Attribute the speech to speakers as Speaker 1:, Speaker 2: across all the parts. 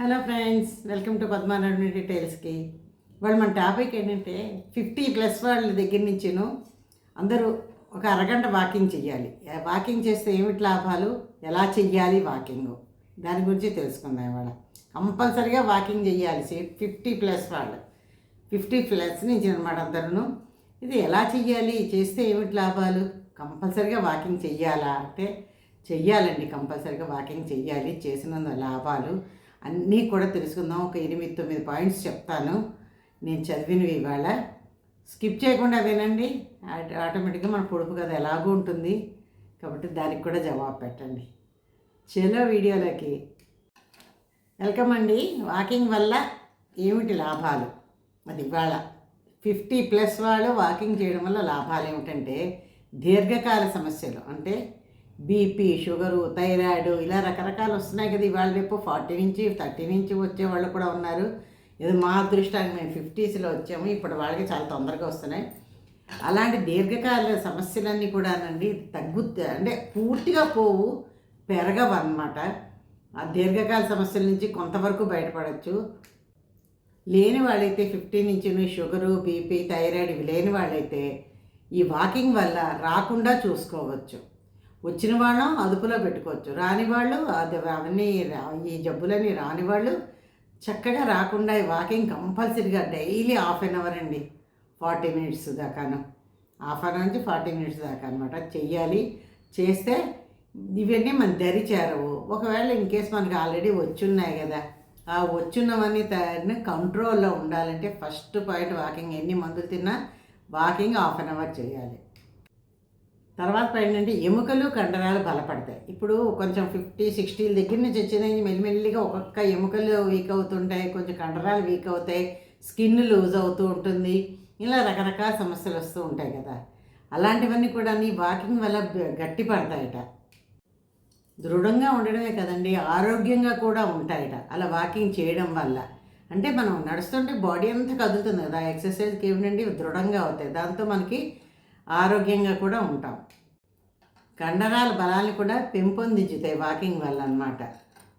Speaker 1: Hello friends welcome to పద్మానాడు డీటెయిల్స్కి వాళ్ళు మన టాపిక్ ఏంటంటే ఫిఫ్టీ ప్లస్ వాళ్ళ దగ్గర నుంచిను అందరూ ఒక అరగంట వాకింగ్ చెయ్యాలి. వాకింగ్ చేస్తే ఏమిటి లాభాలు? ఎలా చెయ్యాలి వాకింగ్? దాని గురించి తెలుసుకుందాం ఇవాళ. కంపల్సరీగా వాకింగ్ చెయ్యాలి ఫిఫ్టీ ప్లస్ వాళ్ళు. ఫిఫ్టీ ప్లస్ నుంచి అనమాట అందరూ ఇది ఎలా చెయ్యాలి? చేస్తే ఏమిటి లాభాలు? కంపల్సరీగా వాకింగ్ చెయ్యాలా? అంటే చెయ్యాలండి కంపల్సరీగా వాకింగ్ చెయ్యాలి చేసినందు లాభాలు. అన్నీ కూడా తెలుసుకుందాం. ఒక ఎనిమిది తొమ్మిది పాయింట్స్ చెప్తాను. నేను చదివినవి ఇవాళ. స్కిప్ చేయకుండా వినండి. ఆటోమేటిక్గా మన పొడుపు కథ ఎలాగూ ఉంటుంది. కాబట్టి దానికి కూడా జవాబు పెట్టండి. చలో వీడియోలోకి. వెల్కమ్ అండి. వాకింగ్ వల్ల ఏమిటి లాభాలు? అది ఇవాళ. ఫిఫ్టీ ప్లస్ వాళ్ళు వాకింగ్ చేయడం వల్ల లాభాలు ఏమిటంటే దీర్ఘకాల సమస్యలు. అంటే బీపీ షుగరు థైరాయిడ్ ఇలా రకరకాలు వస్తున్నాయి కదా. ఇవాళ రేపు ఫార్టీ నుంచి థర్టీ నుంచి వచ్చే వాళ్ళు కూడా ఉన్నారు. ఇది మా అదృష్టానికి మేము ఫిఫ్టీస్లో వచ్చాము. ఇప్పుడు వాళ్ళకి చాలా తొందరగా వస్తున్నాయి. అలాంటి దీర్ఘకాల సమస్యలన్నీ కూడానండి తగ్గు అంటే పూర్తిగా పోవు పెరగవు అన్నమాట. ఆ దీర్ఘకాల సమస్యల నుంచి కొంతవరకు బయటపడవచ్చు లేని వాళ్ళైతే ఫిఫ్టీ నుంచి షుగరు బీపీ థైరాయిడ్ ఇవి లేని వాళ్ళైతే ఈ వాకింగ్ వల్ల రాకుండా చూసుకోవచ్చు. వచ్చిన వాళ్ళం అదుపులో పెట్టుకోవచ్చు. రాని వాళ్ళు అది అవన్నీ ఈ జబ్బులన్నీ రాని వాళ్ళు చక్కగా రాకుండా వాకింగ్ కంపల్సరీగా డైలీ హాఫ్ అన్ అవర్ అండి. ఫార్టీ మినిట్స్ దాకాను. హాఫ్ అన్ అవర్ నుంచి ఫార్టీ మినిట్స్ దాకా అనమాట చెయ్యాలి. చేస్తే ఇవన్నీ మన దరి చేరవు. ఒకవేళ ఇన్ కేస్ మనకి ఆల్రెడీ వచ్చున్నాయి కదా ఆ వచ్చున్నవన్నీ తయారుని కంట్రోల్లో ఉండాలంటే ఫస్ట్ పాయింట్ వాకింగ్ ఎన్ని మందులు తిన్నా వాకింగ్ హాఫ్ అన్ అవర్ చేయాలి తర్వాత పాయింట్ ఎముకలు కండరాలు బలపడతాయి. ఇప్పుడు కొంచెం ఫిఫ్టీ సిక్స్టీల దగ్గర నుంచి వచ్చినాయి. మెల్లిమెల్లిగా ఒక్కొక్క ఎముకలు వీక్ అవుతుంటాయి కొంచెం కండరాలు వీక్ అవుతాయి స్కిన్ లూజ్ అవుతూ ఉంటుంది. ఇలా రకరకాల సమస్యలు వస్తూ ఉంటాయి కదా. అలాంటివన్నీ కూడా నీ వాకింగ్ వల్ల బ- గట్టి పడతాయట దృఢంగా ఉండడమే కదండి. ఆరోగ్యంగా కూడా ఉంటాయట. అలా వాకింగ్ చేయడం వల్ల. అంటే మనం నడుస్తుంటే బాడీ అంతా కదులుతుంది కదా. ఎక్సర్సైజ్కి ఏమిటండి? దృఢంగా అవుతాయి. దాంతో మనకి ఆరోగ్యంగా కూడా ఉంటాం. కండరాల బలాన్ని కూడా పెంపొందించుతాయి వాకింగ్ వల్ల అనమాట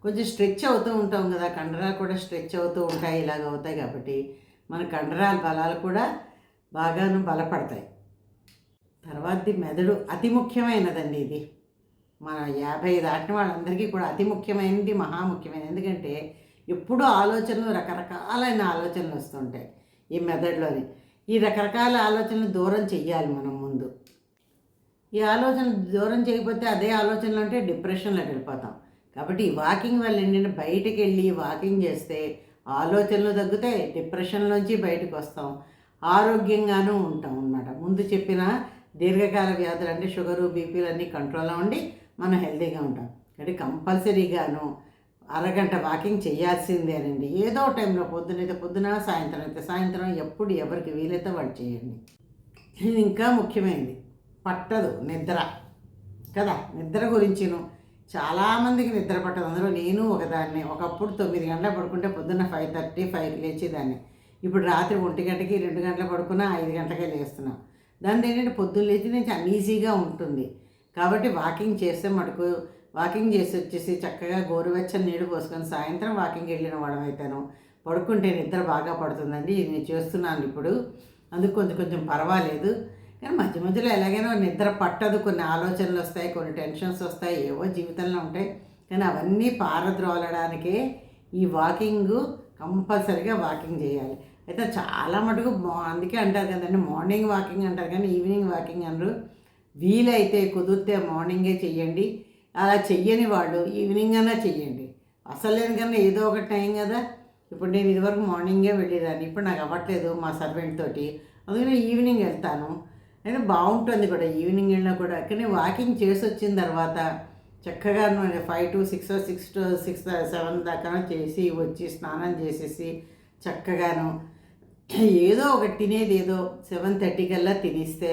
Speaker 1: కొంచెం స్ట్రెచ్ అవుతూ ఉంటాం కదా కండరాలు కూడా స్ట్రెచ్ అవుతూ ఉంటాయి ఇలాగ అవుతాయి కాబట్టి మన కండరాల బలాలు కూడా బాగాను బలపడతాయి. తర్వాతది మెదడు అతి ముఖ్యమైనదండి ఇది. మన యాభై దాటిన వాళ్ళందరికీ కూడా అతి ముఖ్యమైనది మహా ముఖ్యమైనది. ఎందుకంటే ఎప్పుడూ ఆలోచనలు రకరకాలైన ఆలోచనలు వస్తుంటాయి ఈ మెదడులోని. ఈ రకరకాల ఆలోచనలు దూరం చెయ్యాలి మనం ముందు. ఈ ఆలోచన దూరం చేయకపోతే అదే ఆలోచనలు అంటే డిప్రెషన్లోకి వెళ్ళిపోతాం. కాబట్టి ఈ వాకింగ్ వల్ల ఏంటంటే బయటికి వెళ్ళి వాకింగ్ చేస్తే ఆలోచనలు తగ్గుతాయి డిప్రెషన్లోంచి బయటకు వస్తాం. ఆరోగ్యంగానూ ఉంటాం అన్నమాట. ముందు చెప్పిన దీర్ఘకాల వ్యాధులు అంటే షుగరు బీపీలు అన్నీ కంట్రోల్లో ఉండి మనం హెల్తీగా ఉంటాం. కాబట్టి కంపల్సరీగాను అరగంట వాకింగ్ చేయాల్సిందేనండి ఏదో టైంలో పొద్దునైతే పొద్దున సాయంత్రం అయితే సాయంత్రం ఎప్పుడు ఎవరికి వీలైతే వాళ్ళు చేయండి. ఇది ఇంకా ముఖ్యమైనది పట్టదు నిద్ర. కదా? నిద్ర గురించిను. చాలామందికి నిద్ర పట్టదు. అందులో నేను ఒకదాన్ని. ఒకప్పుడు తొమ్మిది గంటల పడుకుంటే పొద్దున్న ఫైవ్ థర్టీ ఫైవ్కి లేచేదాన్ని. ఇప్పుడు రాత్రి ఒంటి గంటకి రెండు గంటల పడుకున్నా ఐదు గంటలకే లేస్తున్నాం. దాని ఏంటంటే పొద్దున్న లేచి నుంచి అన్ఈజీగా ఉంటుంది. కాబట్టి వాకింగ్ చేస్తే మటుకు వాకింగ్ చేసి వచ్చేసి చక్కగా గోరువెచ్చని నీళ్ళు పోసుకొని సాయంత్రం వాకింగ్ వెళ్ళిన వాడమైతాను పడుకుంటే నిద్ర బాగా పడుతుందండి. ఇది నేను చేస్తున్నాను ఇప్పుడు. అందుకు కొంచెం కొంచెం పర్వాలేదు. కానీ మధ్య మధ్యలో ఎలాగైనా నిద్ర పట్టదు. కొన్ని ఆలోచనలు వస్తాయి కొన్ని టెన్షన్స్ వస్తాయి ఏవో జీవితంలో ఉంటాయి. కానీ అవన్నీ పారద్రోలడానికే ఈ వాకింగ్ కంపల్సరీగా వాకింగ్ చేయాలి. అయితే చాలా మటుకు అందుకే అంటారు కదండి మార్నింగ్ వాకింగ్ అంటారు కానీ ఈవినింగ్ వాకింగ్ అనరు. వీలైతే కుదిరితే మార్నింగే చెయ్యండి. అలా చెయ్యని వాళ్ళు ఈవినింగ్ అయినా చెయ్యండి. అసలు లేని కన్నా ఏదో ఒక టైం కదా. ఇప్పుడు నేను ఇదివరకు మార్నింగే వెళ్ళేదాన్ని. ఇప్పుడు నాకు అవ్వట్లేదు మా సర్వెంట్ తోటి. అందుకని ఈవినింగ్ వెళ్తాను. అయితే బాగుంటుంది కూడా ఈవినింగ్ వెళ్ళినా కూడా. కానీ వాకింగ్ చేసి వచ్చిన తర్వాత చక్కగా five to six six to six seven దాకా చేసి వచ్చి స్నానం చేసేసి చక్కగాను ఏదో ఒకటి తినేది ఏదో సెవెన్ థర్టీ కల్లా తినేస్తే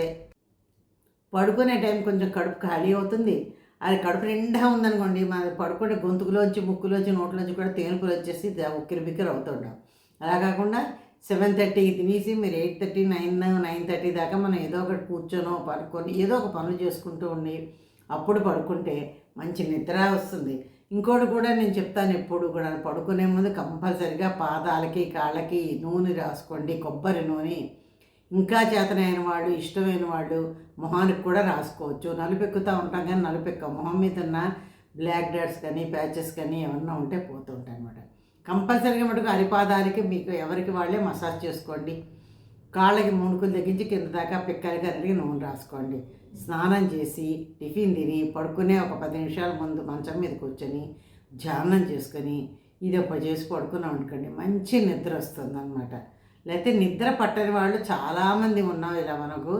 Speaker 1: పడుకునే టైం కొంచెం కడుపు ఖాళీ అవుతుంది. అది కడుపు నిండా ఉందనుకోండి మన పడుకుంటే గొంతుకులోంచి ముక్కులోంచి నోట్లోంచి కూడా తేనుపులు వచ్చేసి ఉక్కిరి బిక్కిరి అవుతుంటాం. అలా కాకుండా సెవెన్ థర్టీ తినేసి మీరు eight thirty nine nine thirty దాకా మనం ఏదో ఒకటి కూర్చొనో పడుకొని ఏదో ఒక పనులు చేసుకుంటూ ఉండి అప్పుడు పడుకుంటే మంచి నిద్ర వస్తుంది. ఇంకోటి కూడా నేను చెప్తాను ఎప్పుడు కూడా పడుకునే ముందు కంపల్సరిగా పాదాలకి కాళ్ళకి నూనె రాసుకోండి కొబ్బరి నూనె. ఇంకా చేతనైన వాళ్ళు ఇష్టమైన వాళ్ళు మొహానికి కూడా రాసుకోవచ్చు. నలుపెక్కుతూ ఉంటాం కానీ నలుపెక్క మొహం మీద ఉన్న బ్లాక్ డాట్స్ కానీ ప్యాచెస్ కానీ ఏమన్నా ఉంటే పోతూ ఉంటాయి అనమాట కంపల్సరీగా మటుకు అరిపాదాలకి మీకు ఎవరికి వాళ్ళే మసాజ్ చేసుకోండి. కాళ్ళకి ముణుకులు తగ్గించి కింద దాకా పిక్కలకి అరిగి నూనె రాసుకోండి. స్నానం చేసి టిఫిన్ తిని పడుకునే ఒక పది నిమిషాల ముందు మంచం మీద కూర్చొని ధ్యానం చేసుకొని ఇది ఒక చేసి పడుకున్నాం అనుకోండి మంచి నిద్ర వస్తుందన్నమాట. లేకపోతే నిద్ర పట్టని వాళ్ళు చాలామంది ఉన్నాం ఇలా మనకు.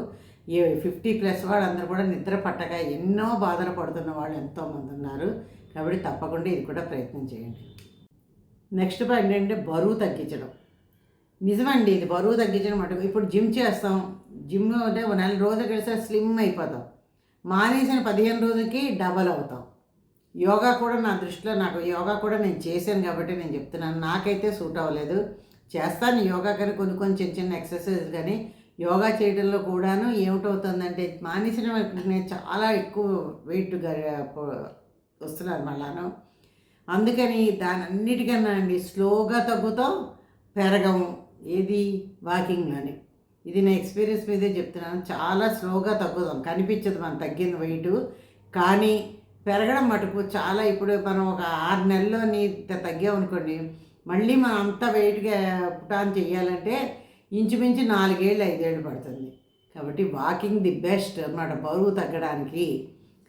Speaker 1: ఈ ఫిఫ్టీ ప్లస్ వాళ్ళందరూ కూడా నిద్ర పట్టక ఎన్నో బాధలు పడుతున్న వాళ్ళు ఎంతోమంది ఉన్నారు. కాబట్టి తప్పకుండా ఇది కూడా ప్రయత్నం చేయండి. నెక్స్ట్ పాయింట్ ఏంటంటే బరువు తగ్గించడం. నిజమండి ఇది బరువు తగ్గించడం మటుకు ఇప్పుడు జిమ్ చేస్తాం. జిమ్ అంటే ఒక నెల రోజులకి కలిసి స్లిమ్ అయిపోతాం. మానేసిన పదిహేను రోజులకి డబల్ అవుతాం. యోగా కూడా నా దృష్టిలో నాకు యోగా కూడా నేను చేశాను కాబట్టి నేను చెప్తున్నాను. నాకైతే సూట్ అవ్వలేదు. చేస్తాను. యోగా కానీ కొన్ని కొన్ని చిన్న చిన్న ఎక్సర్సైజ్ కానీ యోగా చేయడంలో కూడాను ఏమిటవుతుందంటే మానేసిన వెంటనే చాలా ఎక్కువ వెయిట్ వస్తున్నారు మళ్ళాను అందుకని దాని అన్నిటికన్నా అండి స్లోగా తగ్గుతాం పెరగము. ఏది? వాకింగ్లోని ఇది నా ఎక్స్పీరియన్స్ మీదే చెప్తున్నాను. చాలా స్లోగా తగ్గుతాం కనిపించదు మనం తగ్గింది వెయిట్ కానీ పెరగడం మటుకు చాలా ఇప్పుడు మనం ఒక ఆరు నెలల్లోని తగ్గామనుకోండి మళ్ళీ మనం అంత వెయిట్గా పుటాన్ చేయాలంటే ఇంచుమించు నాలుగేళ్ళు ఐదేళ్ళు పడుతుంది. కాబట్టి వాకింగ్ ది బెస్ట్ అన్నమాట బరువు తగ్గడానికి.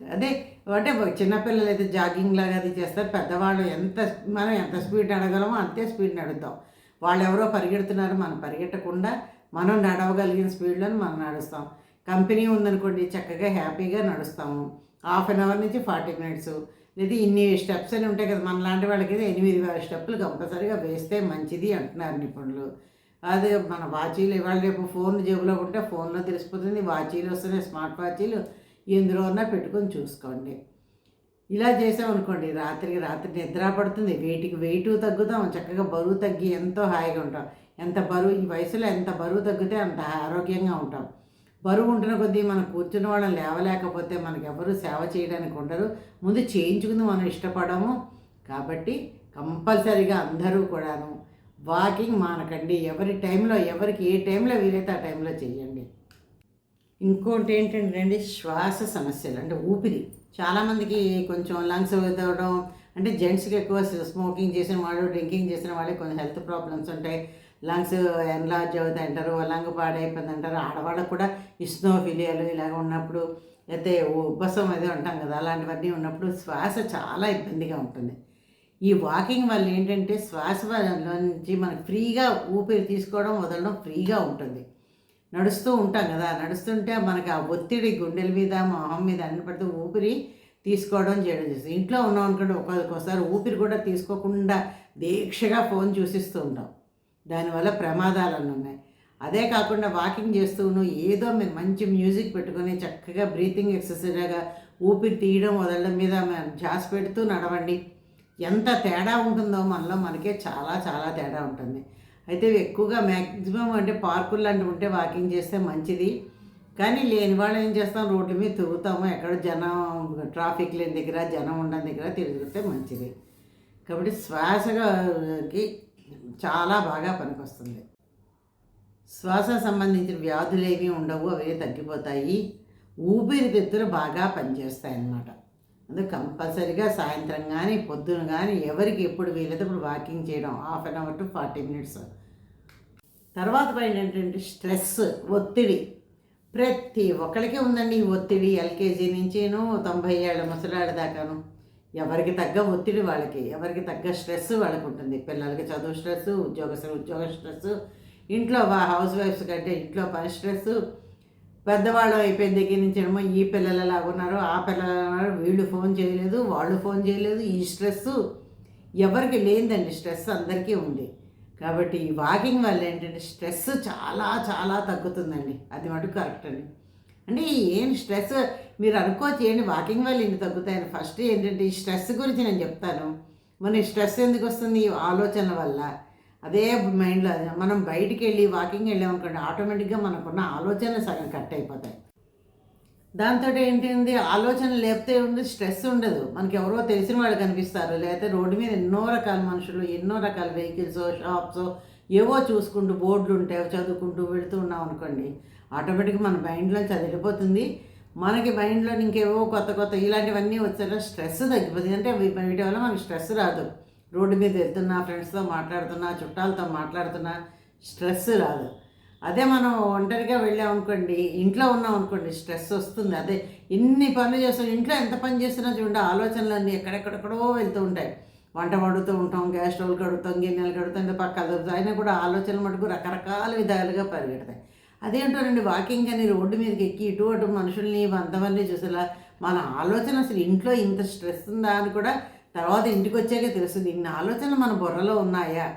Speaker 1: అదే అంటే చిన్నపిల్లలు అయితే జాగింగ్ లాగా అది చేస్తారు పెద్దవాళ్ళు ఎంత మనం ఎంత స్పీడ్ నడగలమో అంతే స్పీడ్ నడుద్దాం వాళ్ళు ఎవరో పరిగెడుతున్నారు మనం పరిగెట్టకుండా మనం నడవగలిగిన స్పీడ్లో మనం నడుస్తాం. కంపెనీ ఉందనుకోండి చక్కగా హ్యాపీగా నడుస్తాము. హాఫ్ అన్ అవర్ నుంచి ఫార్టీ మినిట్స్ లేదా ఇన్ని స్టెప్స్ అని ఉంటాయి కదా మన లాంటి వాళ్ళకి అయితే ఎనిమిది వేల స్టెప్పులు కంపల్సరీగా వేస్తే మంచిది అంటున్నారు నిపుణులు. అదే మన వాచీలు ఇవాళ రేపు ఫోన్ జేబులో ఉంటే ఫోన్లో తెలిసిపోతుంది వాచీలు వస్తున్నాయి స్మార్ట్ వాచీలు ఎందులో ఉన్నా పెట్టుకొని చూసుకోండి. ఇలా చేసామనుకోండి రాత్రికి రాత్రి నిద్ర పడుతుంది వెయిట్కి వెయిట్ తగ్గుతాం చక్కగా బరువు తగ్గి ఎంతో హాయిగా ఉంటాం. ఎంత బరువు ఈ వయసులో ఎంత బరువు తగ్గితే అంత ఆరోగ్యంగా ఉంటాం. బరువు ఉంటున్న కొద్దీ మనం కూర్చున్న వాళ్ళని లేవలేకపోతే మనకు ఎవరు సేవ చేయడానికి ఉండరు. ముందు చేయించుకుంది మనం ఇష్టపడము. కాబట్టి కంపల్సరీగా అందరూ కూడాను వాకింగ్ మానకండి. ఎవరి టైంలో ఎవరికి ఏ టైంలో వీలైతే ఆ టైంలో చేయండి ఇంకోటి ఏంటంటే శ్వాస సమస్యలు అంటే ఊపిరి. చాలామందికి కొంచెం లంగ్స్ తవ్వడం అంటే జెంట్స్కి ఎక్కువ స్మోకింగ్ చేసిన వాళ్ళు డ్రింకింగ్ చేసిన వాళ్ళకి కొంచెం హెల్త్ ప్రాబ్లమ్స్ ఉంటాయి. లంగ్స్ ఎన్లార్జ్ అవుతాయి అంటారు లంగ్ పాడైపోయింది అంటారు. ఆడవాళ్ళకు కూడా ఇస్నోఫిలియాలు ఇలాగ ఉన్నప్పుడు అయితే ఉబ్బసం అది ఉంటాం కదా అలాంటివన్నీ ఉన్నప్పుడు శ్వాస చాలా ఇబ్బందిగా ఉంటుంది. ఈ వాకింగ్ వల్ల ఏంటంటే శ్వాస నుంచి మనకు ఫ్రీగా ఊపిరి తీసుకోవడం వదలడం ఫ్రీగా ఉంటుంది. నడుస్తూ ఉంటాం కదా నడుస్తుంటే మనకి ఆ ఒత్తిడి గుండెల మీద మొహం మీద అన్ని పడితే ఊపిరి తీసుకోవడం చేయడం చేస్తుంది. ఇంట్లో ఉన్నాం అనుకుంటే ఒక్కొక్కసారి ఊపిరి కూడా తీసుకోకుండా దీక్షగా ఫోన్ చూసిస్తూ ఉంటాం. దానివల్ల ప్రమాదాలన్నీ ఉన్నాయి. అదే కాకుండా వాకింగ్ చేస్తూను ఏదో మీరు మంచి మ్యూజిక్ పెట్టుకొని చక్కగా బ్రీతింగ్ ఎక్సర్సైజ్గా ఊపిరి తీయడం వదలడం మీద జాస్ పెడుతూ నడవండి. ఎంత తేడా ఉంటుందో మనలో మనకే చాలా చాలా తేడా ఉంటుంది. అయితే ఎక్కువగా మ్యాక్సిమం అంటే పార్కులు లాంటివి ఉంటే వాకింగ్ చేస్తే మంచిది. కానీ లేని వాళ్ళు ఏం చేస్తాం? రోడ్ల మీద తిరుగుతాము. ఎక్కడ జనం ట్రాఫిక్ లేని దగ్గర జనం ఉండని దగ్గర తిరుగుతే మంచిది. కాబట్టి శ్వాసకి చాలా బాగా పనికొస్తుంది. శ్వాస సంబంధించిన వ్యాధులు ఏమీ ఉండవు అవి తగ్గిపోతాయి. ఊపిరితిత్తులు బాగా పనిచేస్తాయి అన్నమాట అందుకు కంపల్సరీగా సాయంత్రం కానీ పొద్దున కానీ ఎవరికి ఎప్పుడు వీలైతే ఇప్పుడు వాకింగ్ చేయడం half an hour to forty minutes. తర్వాత పైన ఏంటంటే స్ట్రెస్ ఒత్తిడి. ప్రతి ఒక్కరికి ఉందండి ఈ ఒత్తిడి. ఎల్కేజీ నుంచేను తొంభై ఏళ్ళ ముసలాడి దాకాను. ఎవరికి తగ్గ ఒత్తిడి వాళ్ళకి ఎవరికి తగ్గ స్ట్రెస్ వాళ్ళకి ఉంటుంది. పిల్లలకి చదువు స్ట్రెస్ ఉద్యోగ ఉద్యోగ స్ట్రెస్ ఇంట్లో హౌస్ వైఫ్స్ కంటే ఇంట్లో పని స్ట్రెస్. పెద్దవాళ్ళు అయిపోయిన దగ్గర నుంచి ఏమో ఈ పిల్లలు ఎలాగ ఉన్నారు ఆ పిల్లలు వీళ్ళు ఫోన్ చేయలేదు వాళ్ళు ఫోన్ చేయలేదు ఈ స్ట్రెస్ ఎవరికి లేదండి స్ట్రెస్ అందరికీ ఉంది. కాబట్టి ఈ వాకింగ్ వల్ల ఏంటంటే స్ట్రెస్ చాలా చాలా తగ్గుతుందండి. అది మటుకు కరెక్ట్ అండి. అంటే ఏం స్ట్రెస్ మీరు అనుకోవచ్చు ఏంటి వాకింగ్ వల్ల ఇన్ని తగ్గుతాయని. ఫస్ట్ ఏంటంటే ఈ స్ట్రెస్ గురించి నేను చెప్తాను. మన స్ట్రెస్ ఎందుకు వస్తుంది? ఈ ఆలోచన వల్ల. అదే మైండ్లో మనం బయటికి వెళ్ళి వాకింగ్ వెళ్ళామనుకోండి ఆటోమేటిక్గా మనకున్న ఆలోచనలు సగం కట్ అయిపోతాయి. దాంతో ఏంటి ఆలోచన లేపితే ఉండి స్ట్రెస్ ఉండదు. మనకి ఎవరో తెలిసిన వాళ్ళు కనిపిస్తారు. లేకపోతే రోడ్డు మీద ఎన్నో రకాల మనుషులు ఎన్నో రకాల వెహికల్స్ షాప్స్ ఏవో చూసుకుంటూ బోర్డులు ఉంటాయి చదువుకుంటూ వెళుతూ ఉన్నాం అనుకోండి ఆటోమేటిక్గా మన మైండ్లోంచి అది వెళ్ళిపోతుంది. మనకి మైండ్లో ఇంకేవో కొత్త కొత్త ఇలాంటివన్నీ వచ్చాక స్ట్రెస్ తగ్గిపోతుంది. అంటే వీటి వల్ల మనకి స్ట్రెస్ రాదు. రోడ్డు మీద వెళ్తున్నా ఫ్రెండ్స్తో మాట్లాడుతున్నా చుట్టాలతో మాట్లాడుతున్నా స్ట్రెస్ రాదు. అదే మనం ఒంటరిగా వెళ్ళామనుకోండి ఇంట్లో ఉన్నాం అనుకోండి స్ట్రెస్ వస్తుంది. అదే ఇన్ని పనులు చేస్తాం ఇంట్లో ఎంత పని చేస్తున్నా చూడండి ఆలోచనలన్నీ ఎక్కడెక్కడెక్కడో వెళ్తూ ఉంటాయి. వంట వండుతూ ఉంటాం గ్యాస్ స్టవ్లు కడుగుతాం గిన్నెలు కడుగుతాం ఇంత పక్క అయినా కూడా ఆలోచనలు మటుకు రకరకాల విధాలుగా పరిగెడతాయి. అదేంటోనండి వాకింగ్ అని రోడ్డు మీదకి ఎక్కి ఇటు అటు మనుషుల్ని వందమంది చూసేలా మన ఆలోచన అసలు ఇంట్లో ఇంత స్ట్రెస్ ఉందా అని కూడా తర్వాత ఇంటికి వచ్చాక తెలుస్తుంది. ఇన్ని ఆలోచనలు మన బుర్రలో ఉన్నాయా?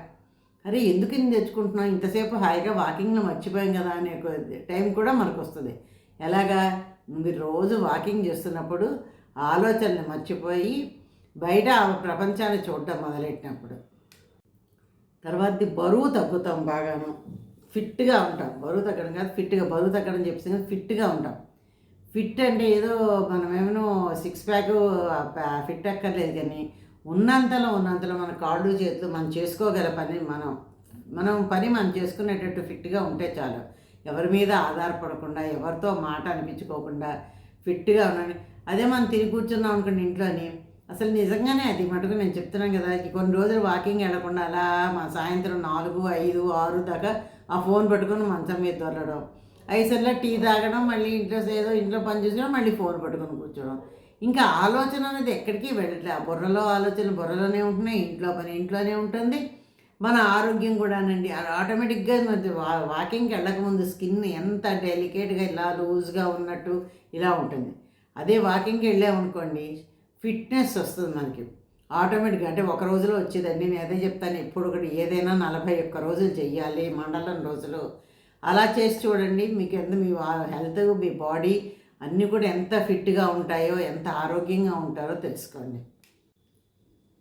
Speaker 1: అరే ఎందుకు ఇన్ని తెచ్చుకుంటున్నాం ఇంతసేపు హాయిగా వాకింగ్ను మర్చిపోయాం కదా అనే టైం కూడా మనకు వస్తుంది. ఎలాగా? మీరు రోజు వాకింగ్ చేస్తున్నప్పుడు ఆలోచనలు మర్చిపోయి బయట ఆ ప్రపంచాన్ని చూడటం మొదలెట్టినప్పుడు. తర్వాత బరువు తగ్గుతాం బాగాను. ఫిట్గా ఉంటాం. బరువు తగ్గడం కాదు ఫిట్గా బరువు తగ్గడం చెప్పేసి ఫిట్గా ఉంటాం. ఫిట్ అంటే ఏదో మనం ఏమైనా సిక్స్ ప్యాక్ ఫిట్ అక్కర్లేదు కానీ ఉన్నంతలో ఉన్నంతలో మన కాళ్ళు చేతులు మనం చేసుకోగల పని మనం. మనం పని మనం చేసుకునేటట్టు ఫిట్గా ఉంటే చాలు. ఎవరి మీద ఆధారపడకుండా ఎవరితో మాట అనిపించుకోకుండా ఫిట్గా ఉండండి. అదే మనం తిరిగి కూర్చున్నాం అనుకోండి ఇంట్లోని అసలు నిజంగానే అది మటుకు నేను చెప్తున్నాను కదా కొన్ని రోజులు వాకింగ్ వెళ్ళకుండా అలా మా సాయంత్రం నాలుగు ఐదు ఆరు దాకా ఆ ఫోన్ పట్టుకొని మంచం మీద దొరలడం ఐసర్లో టీ తాగడం మళ్ళీ ఇంట్లో ఏదో ఇంట్లో పని చూసినా మళ్ళీ ఫోన్ పట్టుకొని కూర్చోవడం. ఇంకా ఆలోచన అనేది ఎక్కడికి వెళ్ళట్లే. ఆ బుర్రలో ఆలోచన బుర్రలోనే ఉంటున్నాయి ఇంట్లో పని ఇంట్లోనే ఉంటుంది. మన ఆరోగ్యం కూడానండి ఆటోమేటిక్గా మధ్య వా- వాకింగ్కి వెళ్ళకముందు స్కిన్ ఎంత డెలికేట్గా ఇలా లూజ్గా ఉన్నట్టు ఇలా ఉంటుంది. అదే వాకింగ్కి వెళ్ళామనుకోండి ఫిట్నెస్ వస్తుంది మనకి. ఆటోమేటిక్గా అంటే ఒక రోజులో వచ్చేదండి. నేను అదే చెప్తాను ఎప్పుడు ఒకటి ఏదైనా నలభై ఒక్క రోజులు చెయ్యాలి మండలం రోజులు. అలా చేసి చూడండి మీకు ఎంత మీ హెల్త్ మీ బాడీ అన్నీ కూడా ఎంత ఫిట్గా ఉంటాయో ఎంత ఆరోగ్యంగా ఉంటారో తెలుసుకోండి.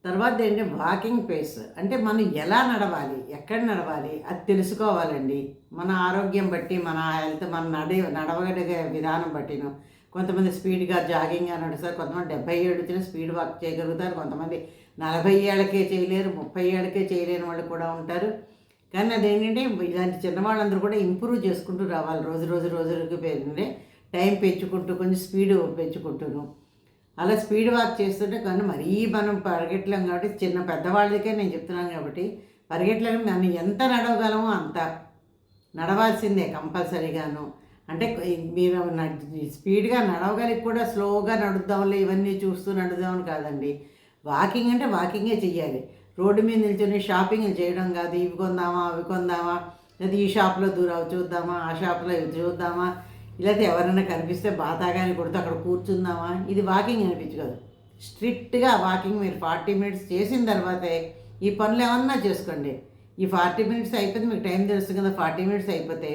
Speaker 1: తర్వాత ఏంటంటే వాకింగ్ పేస్. అంటే మనం ఎలా నడవాలి ఎక్కడ నడవాలి అది తెలుసుకోవాలండి. మన ఆరోగ్యం బట్టి మన హెల్త్ మన నడి నడవగలిగే విధానం బట్టిను. కొంతమంది స్పీడ్గా జాగింగ్గా నడుస్తారు కొంతమంది డెబ్బై ఏడు వచ్చిన స్పీడ్ వాక్ చేయగలుగుతారు కొంతమంది నలభై ఏళ్ళకే చేయలేరు ముప్పై ఏళ్ళకే చేయలేని వాళ్ళు కూడా ఉంటారు. కానీ అదేంటంటే ఇలాంటి చిన్నవాళ్ళందరూ కూడా ఇంప్రూవ్ చేసుకుంటూ రావాలి రోజు రోజు రోజులకి పెరిగిందే టైం పెంచుకుంటూ కొంచెం స్పీడ్ పెంచుకుంటూను. అలా స్పీడ్ వాక్ చేస్తుంటే కానీ మరీ మనం పరిగెట్టలేం కాబట్టి చిన్న పెద్దవాళ్ళకే నేను చెప్తున్నాను కాబట్టి పరిగెట్టలేము మనం ఎంత నడవగలమో అంత నడవాల్సిందే కంపల్సరీగాను. అంటే మీరు స్పీడ్గా నడవగలిగి కూడా స్లోగా నడుద్దాంలే ఇవన్నీ చూస్తూ నడుద్దామని కాదండి. వాకింగ్ అంటే వాకింగే చెయ్యాలి. రోడ్డు మీద నిల్చొని షాపింగ్ చేయడం కాదు. ఇవి కొందామా అవి కొందామా లేదా ఈ షాప్లో దూరం చూద్దామా ఆ షాప్లో ఇవి చూద్దామా లేకపోతే ఎవరైనా కనిపిస్తే బాతాగాని కొడుతూ అక్కడ కూర్చుందామా? ఇది వాకింగ్ అనిపించదు. స్ట్రిక్ట్గా వాకింగ్ మీరు ఫార్టీ మినిట్స్ చేసిన తర్వాతే ఈ పనులు ఏమన్నా చేసుకోండి. ఈ ఫార్టీ మినిట్స్ అయిపోతే మీకు టైం తెలుస్తుంది కదా ఫార్టీ మినిట్స్ అయిపోతే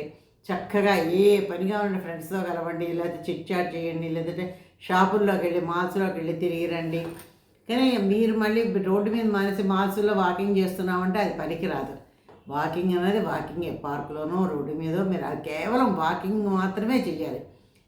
Speaker 1: చక్కగా ఏ పనిగా ఉన్న ఫ్రెండ్స్తో కలవండి లేకపోతే చిట్ చాట్ చేయండి లేదంటే షాపుల్లోకి వెళ్ళి మాల్స్లోకి వెళ్ళి తిరిగి రండి కానీ మీరు మళ్ళీ రోడ్డు మీద మానేసి మాల్స్లో వాకింగ్ చేస్తున్నామంటే అది పనికిరాదు. వాకింగ్ అనేది వాకింగే పార్కులోనో రోడ్డు మీదో మీరు అది కేవలం వాకింగ్ మాత్రమే చేయాలి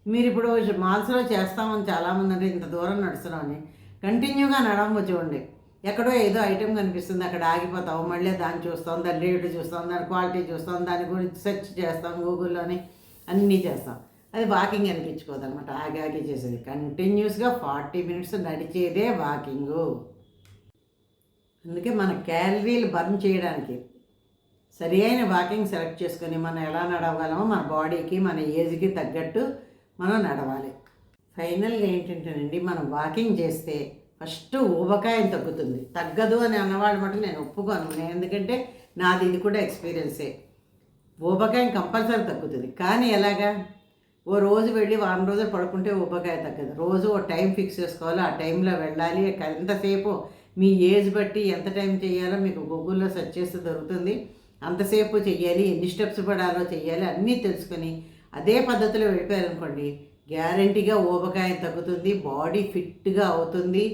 Speaker 1: మీరు ఇప్పుడు మాల్స్లో చేస్తామని చాలామంది అంటే ఇంత దూరం నడుస్తున్నామని కంటిన్యూగా నడవచ్చు చూడండి. ఎక్కడో ఏదో ఐటెం కనిపిస్తుంది అక్కడ ఆగిపోతావు మళ్ళీ దాన్ని చూస్తాం దాని రేటు చూస్తాం దాని క్వాలిటీ చూస్తాం దాని గురించి సెర్చ్ చేస్తాం గూగుల్లోని అన్నీ చేస్తాం. అది వాకింగ్ అనిపించుకోదు అనమాట ఆగి ఆగి చేసేది. కంటిన్యూస్గా ఫార్టీ మినిట్స్ నడిచేదే వాకింగు. అందుకే మన క్యాలరీలు బర్న్ చేయడానికి సరి అయిన వాకింగ్ సెలెక్ట్ చేసుకొని మనం ఎలా నడవగలమో మన బాడీకి మన ఏజ్కి తగ్గట్టు మనం నడవాలి. ఫైనల్గా ఏంటంటేనండి మనం వాకింగ్ చేస్తే ఫస్ట్ ఊబకాయం తగ్గుతుంది. తగ్గదు అని అన్నవాళ్ళు మటుకు నేను ఒప్పుకోను. నేను ఎందుకంటే నాది ఇది కూడా ఎక్స్పీరియన్సే ఊబకాయం కంపల్సరీ తగ్గుతుంది. కానీ ఎలాగా? ఓ రోజు వెళ్ళి వారం రోజులు పడుకుంటే ఊబకాయ తగ్గదు. రోజు ఓ టైం ఫిక్స్ చేసుకోవాలి. ఆ టైంలో వెళ్ళాలి. ఎంతసేపు మీ ఏజ్ బట్టి ఎంత టైం చేయాలో మీకు గూగుల్లో సెర్చ్ చేస్తే దొరుకుతుంది. అంతసేపు చెయ్యాలి. ఎన్ని స్టెప్స్ పడాలో చెయ్యాలి. అన్నీ తెలుసుకొని అదే పద్ధతిలో వెళ్ళిపోయారనుకోండి గ్యారంటీగా ఊబకాయం తగ్గుతుంది. బాడీ ఫిట్గా అవుతుంది.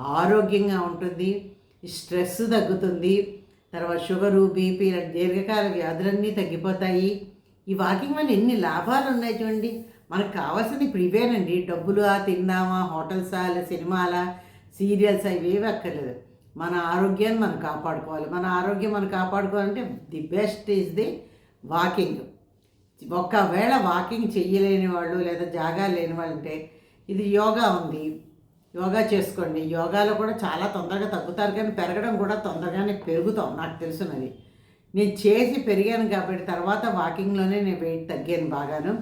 Speaker 1: ఆరోగ్యంగా ఉంటుంది స్ట్రెస్ తగ్గుతుంది తర్వాత షుగరు బీపీ ఇలాంటి దీర్ఘకాల వ్యాధులన్నీ తగ్గిపోతాయి. ఈ వాకింగ్ వల్ల ఎన్ని లాభాలు ఉన్నాయి చూడండి. మనకు కావాల్సింది ఇప్పుడు ఇవేనండి. డబ్బులు తిందామా హోటల్సా లేదా సినిమాలా సీరియల్స్ అవి ఏవి అక్కర్లేదు. మన ఆరోగ్యాన్ని మనం కాపాడుకోవాలి. మన ఆరోగ్యం మనం కాపాడుకోవాలంటే the best is the walking. ఒకవేళ వాకింగ్ చెయ్యలేని వాళ్ళు లేదా జాగా లేని వాళ్ళు అంటే ఇది యోగా ఉంది. యోగా చేసుకోండి. యోగాలో కూడా చాలా తొందరగా తగ్గుతారు కానీ పెరగడం కూడా తొందరగానే పెరుగుతాం. నాకు తెలుసున్నది నేను చేసి పెరిగాను కాబట్టి తర్వాత వాకింగ్లోనే నేను వెయిట్ తగ్గాను బాగాను.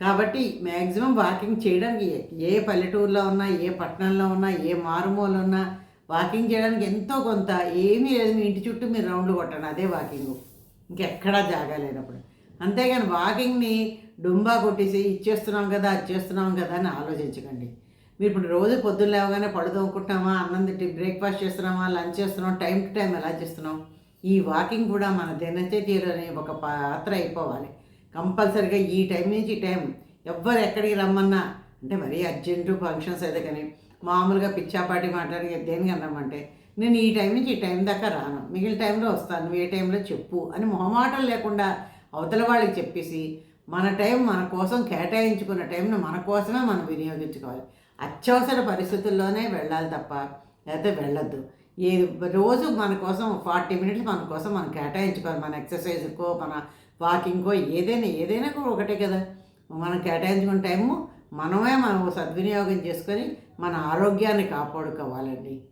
Speaker 1: కాబట్టి మ్యాక్సిమం వాకింగ్ చేయడానికి ఏ పల్లెటూరులో ఉన్నా ఏ పట్టణంలో ఉన్నా ఏ మారుమూల ఉన్నా వాకింగ్ చేయడానికి ఎంతో కొంత ఏమీ లేదు. మీ ఇంటి చుట్టూ మీరు రౌండ్లు కొట్టండి. అదే వాకింగ్. ఇంకెక్కడా జాగాలేనప్పుడు అంతేగాని వాకింగ్ని డుంబా కొట్టేసి ఇచ్చేస్తున్నాం కదా అది చేస్తున్నాం కదా అని ఆలోచించకండి. మీరు ఇప్పుడు రోజు పొద్దున్న లేవగానే పడు తోముకుంటున్నామా అన్నం తిట్టి బ్రేక్ఫాస్ట్ చేస్తున్నామా లంచ్ చేస్తున్నాం టైం టు టైం ఎలా చేస్తున్నాం? ఈ వాకింగ్ కూడా మన దినచర్యలోని ఒక పాత్ర అయిపోవాలి. కంపల్సరిగా ఈ టైం నుంచి ఈ టైం ఎవ్వరు ఎక్కడికి రమ్మన్నా అంటే మరీ అర్జెంటు ఫంక్షన్స్ అయితే కానీ మామూలుగా పిచ్చాపాటి మాట్లాడి దేనికి అన్నామంటే నేను ఈ టైం నుంచి ఈ టైం దాకా రాను. మిగిలిన టైంలో వస్తాను. నువ్వు ఏ టైంలో చెప్పు అని మొహమాటం లేకుండా అవతల వాళ్ళకి చెప్పేసి మన టైం మన కోసం కేటాయించుకున్న టైంను మన కోసమే మనం వినియోగించుకోవాలి. అత్యవసర పరిస్థితుల్లోనే వెళ్ళాలి తప్ప లేకపోతే వెళ్ళొద్దు. ఏ రోజు మన కోసం ఫార్టీ మినిట్స్ మన కోసం మనం కేటాయించుకోవాలి. మన ఎక్సర్సైజ్కో మన వాకింగ్కో ఏదైనా ఏదైనా కూడా ఒకటే కదా. మనం కేటాయించుకున్న టైము మనమే మనం సద్వినియోగం చేసుకొని మన ఆరోగ్యాన్ని కాపాడుకోవాలండి.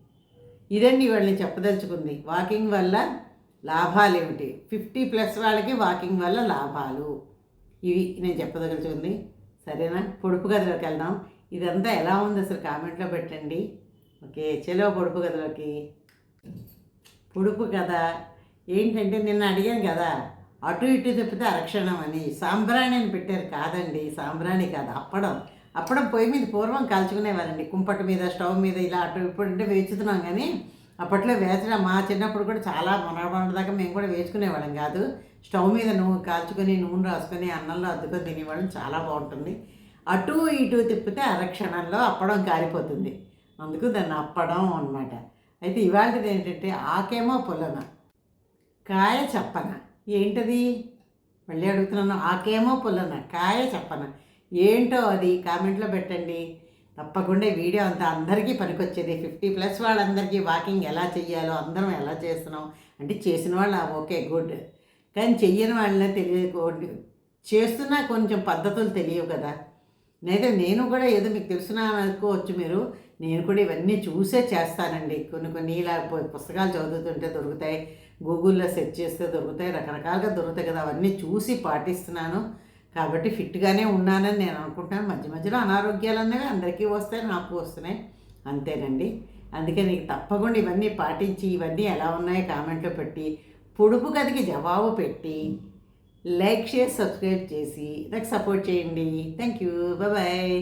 Speaker 1: ఇదండి వాళ్ళని చెప్పదలుచుకుంది. వాకింగ్ వల్ల లాభాలు ఏమిటి? ఫిఫ్టీ ప్లస్ వాళ్ళకి వాకింగ్ వల్ల లాభాలు. ఇవి నేను చెప్పదలుచుకుంది. సరేనా? పొడుపు గదిలోకి వెళ్దాం. ఇదంతా ఎలా ఉంది అసలు కామెంట్లో పెట్టండి. ఓకే చలో పొడుపు కథలోకి. పొడుపు కథ ఏంటంటే నిన్న అడిగాను కదా అటు ఇటు తిప్పితే అరక్షణం అని. సాంబ్రాణి అని పెట్టారు కాదండి సాంబ్రాణి కాదు అప్పడం. అప్పడం పొయ్యి మీద పూర్వం కాల్చుకునేవారండి కుంపటి మీద స్టవ్ మీద ఇలా అటు ఇప్పుడు అంటే వేచుతున్నాం కానీ అప్పట్లో వేసిన మా చిన్నప్పుడు కూడా చాలా మనబడి దాకా మేము కూడా వేసుకునేవాళ్ళం కాదు. స్టవ్ మీద నూనె కాల్చుకొని నూనె రాసుకొని అన్నంలో అద్దుకొని తినేవాళ్ళం చాలా బాగుంటుంది. అటు ఇటు తిప్పితే అరక్షణంలో అప్పడం కాలిపోతుంది అందుకు దాన్ని అప్పడం అనమాట అయితే ఇవాళది ఏంటంటే ఆకేమో పుల్లన కాయ చెప్పన. ఏంటది? మళ్ళీ అడుగుతున్నాను. ఆకేమో పుల్లన కాయ చెప్పన. ఏంటో అది? కామెంట్లో పెట్టండి. తప్పకుండా ఈ వీడియో అంతా అందరికీ పనికొచ్చేది. ఫిఫ్టీ ప్లస్ వాళ్ళందరికీ వాకింగ్ ఎలా చెయ్యాలో అందరం ఎలా చేస్తున్నాం అంటే చేసిన వాళ్ళు ఓకే గుడ్. కానీ చెయ్యని వాళ్ళనే తెలియదు చేస్తున్నా కొంచెం పద్ధతులు తెలియవు కదా. లేదా నేను కూడా ఏదో మీకు తెలిసిన అనుకోవచ్చు మీరు నేను కూడా ఇవన్నీ చూసే చేస్తానండి. కొన్ని కొన్ని ఇలా పుస్తకాలు చదువుతుంటే దొరుకుతాయి గూగుల్లో సెర్చ్ చేస్తే దొరుకుతాయి రకరకాలుగా దొరుకుతాయి కదా అవన్నీ చూసి పాటిస్తున్నాను. కాబట్టి ఫిట్గానే ఉన్నానని నేను అనుకుంటున్నాను. మధ్య మధ్యలో అనారోగ్యాలు అనేవి అందరికీ వస్తాయి నాకు వస్తున్నాయి. అంతేనండి. అందుకే నీకు తప్పకుండా ఇవన్నీ పాటించి ఇవన్నీ ఎలా ఉన్నాయో కామెంట్లో పెట్టి పొడుపు గదికి జవాబు పెట్టి లైక్ షేర్ సబ్స్క్రైబ్ చేసి నాకు సపోర్ట్ చేయండి. Thank you bye